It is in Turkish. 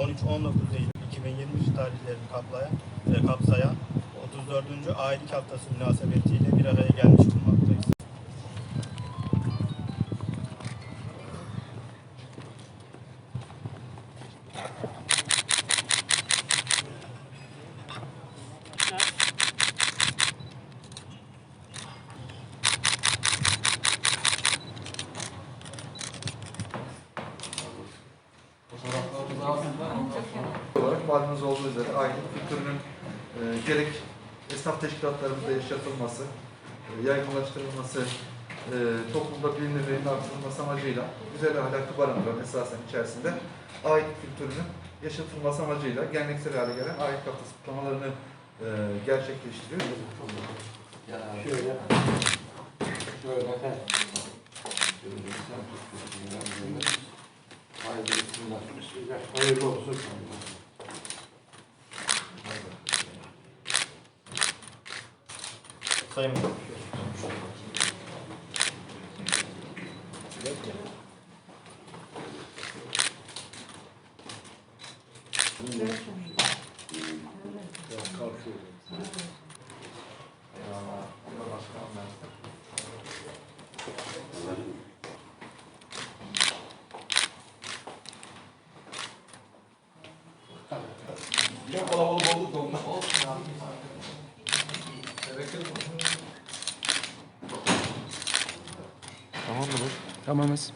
13-19 Eylül 2023 tarihlerini kaplayan, e, kapsayan 34. Ailelik Haftası münasebetiyle bir araya gelmiş bulunmaktayız. Olarak malumunuz olduğu üzere aydın kültürünün e, gerek esnaf teşkilatlarımızda yaşatılması, e, yaygınlaştırılması, e, toplumda bilinirliğinin artırılması amacıyla güzel ahlaklı barındıran esasen içerisinde ait kültürünün yaşatılması amacıyla geleneksel hale gelen ait haftası kutlamalarını e, gerçekleştiriyor. Bismillah. Bismillah. Hayırlı olsun. Sayın Thank you. Çok kalabalık olduk da ondan. Tamamız.